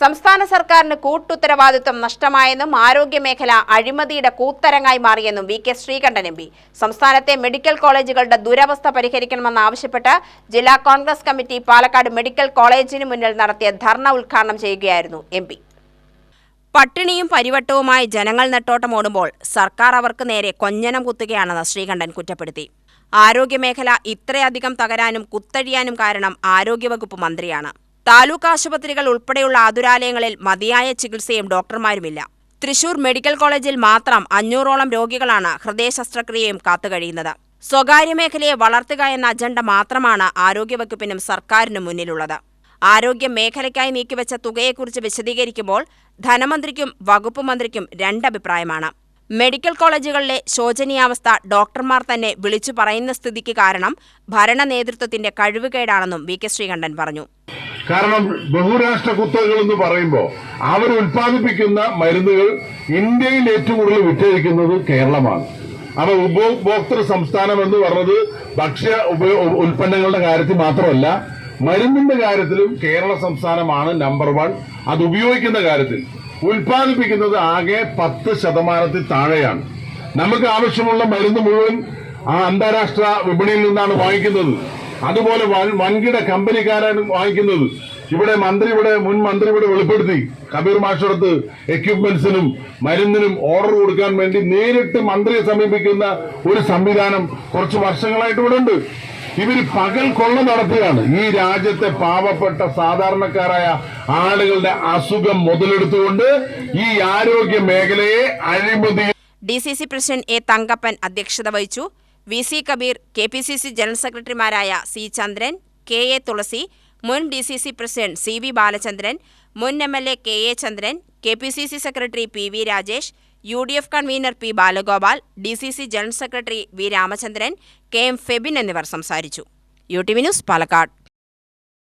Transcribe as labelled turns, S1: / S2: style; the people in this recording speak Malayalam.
S1: സംസ്ഥാന സർക്കാരിന് കൂട്ടുത്തരവാദിത്വം നഷ്ടമായെന്നും ആരോഗ്യമേഖല അഴിമതിയുടെ കൂത്തരങ്ങായി മാറിയെന്നും V K Sreekantan M P. സംസ്ഥാനത്തെ മെഡിക്കൽ കോളേജുകളുടെ ദുരവസ്ഥ പരിഹരിക്കണമെന്നാവശ്യപ്പെട്ട് ജില്ലാ കോൺഗ്രസ് കമ്മിറ്റി പാലക്കാട് മെഡിക്കൽ കോളേജിന് മുന്നിൽ നടത്തിയ ധർണ ഉദ്ഘാടനം ചെയ്യുകയായിരുന്നു എം പി. പട്ടിണിയും പരിവട്ടവുമായി ജനങ്ങൾ നെട്ടോട്ടമോടുമ്പോൾ സർക്കാർ അവർക്ക് നേരെ കൊഞ്ഞനം കുത്തുകയാണെന്ന് ശ്രീകണ്ഠൻ കുറ്റപ്പെടുത്തി. ആരോഗ്യമേഖല ഇത്രയധികം തകരാനും കുത്തഴിയാനും കാരണം ആരോഗ്യവകുപ്പ് മന്ത്രിയാണ്. താലൂക്ക് ആശുപത്രികൾ ഉൾപ്പെടെയുള്ള ആതുരാലയങ്ങളിൽ മതിയായ ചികിത്സയും ഡോക്ടർമാരുമില്ല. തൃശൂർ മെഡിക്കൽ കോളേജിൽ മാത്രം അഞ്ഞൂറോളം രോഗികളാണ് ഹൃദയ ശസ്ത്രക്രിയയും കാത്തുകഴിയുന്നത്. സ്വകാര്യ മേഖലയെ വളർത്തുക എന്ന അജണ്ട മാത്രമാണ് ആരോഗ്യവകുപ്പിനും സർക്കാരിനും മുന്നിലുള്ളത്. ആരോഗ്യ മേഖലയ്ക്കായി നീക്കിവെച്ച തുകയെക്കുറിച്ച് വിശദീകരിക്കുമ്പോൾ ധനമന്ത്രിക്കും വകുപ്പ് മന്ത്രിക്കും രണ്ടഭിപ്രായമാണ്. മെഡിക്കൽ കോളേജുകളിലെ ശോചനീയാവസ്ഥ ഡോക്ടർമാർ തന്നെ വിളിച്ചു പറയുന്ന സ്ഥിതിക്ക് കാരണം ഭരണ നേതൃത്വത്തിന്റെ കഴിവുകേടാണെന്നും വി കെ ശ്രീകണ്ഠൻ പറഞ്ഞു.
S2: കാരണം ബഹുരാഷ്ട്ര കുത്തകകൾ എന്ന് പറയുമ്പോൾ അവർ ഉൽപ്പാദിപ്പിക്കുന്ന മരുന്നുകൾ ഇന്ത്യയിൽ ഏറ്റവും കൂടുതൽ വിറ്റഴിക്കുന്നത് കേരളമാണ്. അപ്പൊ ഉപഭോക്തൃ സംസ്ഥാനം എന്ന് പറഞ്ഞത് ഭക്ഷ്യ ഉൽപ്പന്നങ്ങളുടെ കാര്യത്തിൽ മാത്രമല്ല മരുന്നിന്റെ കാര്യത്തിലും കേരള സംസ്ഥാനമാണ് നമ്പർ വൺ അത് ഉപയോഗിക്കുന്ന കാര്യത്തിൽ ഉൽപ്പാദിപ്പിക്കുന്നത് ആകെ പത്ത് ശതമാനത്തിൽ താഴെയാണ്. നമുക്ക് ആവശ്യമുള്ള മരുന്ന് മുഴുവൻ ആ അന്താരാഷ്ട്ര വിപണിയിൽ നിന്നാണ് വാങ്ങിക്കുന്നത്. അതുപോലെ വൻകിട കമ്പനിക്കാരാണ് വാങ്ങിക്കുന്നത്. ഇവിടെ മന്ത്രി ഇവിടെ മുൻ മന്ത്രി ഇവിടെ വെളിപ്പെടുത്തി. കബീർ മാഷറത്ത് എക്യുപ്മെന്റ്സിനും മരുന്നിനും ഓർഡർ കൊടുക്കാൻ വേണ്ടി നേരിട്ട് മന്ത്രിയെ സമീപിക്കുന്ന ഒരു സംവിധാനം കുറച്ച് വർഷങ്ങളായിട്ട് ഇവിടെ ഉണ്ട്. ഇവർ പകൽ കൊള്ള നടത്തുകയാണ് ഈ രാജ്യത്തെ പാവപ്പെട്ട സാധാരണക്കാരായ ആളുകളുടെ അസുഖം മുതലെടുത്തുകൊണ്ട് ഈ ആരോഗ്യ മേഖലയെ അഴിമതി
S1: D C C president A Thankappan അധ്യക്ഷത വഹിച്ചു. V C Kabeer K P C C general സെക്രട്ടറിമാരായ C Chandran K A Thulasi മുൻ D C C president C V Balachandran മുൻ M L A K A Chandran K P C C secretary P V Rajesh U D F convenor P Balagopal D C C general secretary V Ramachandran K M Febin എന്നിവർ സംസാരിച്ചു. U T V news Palakkad.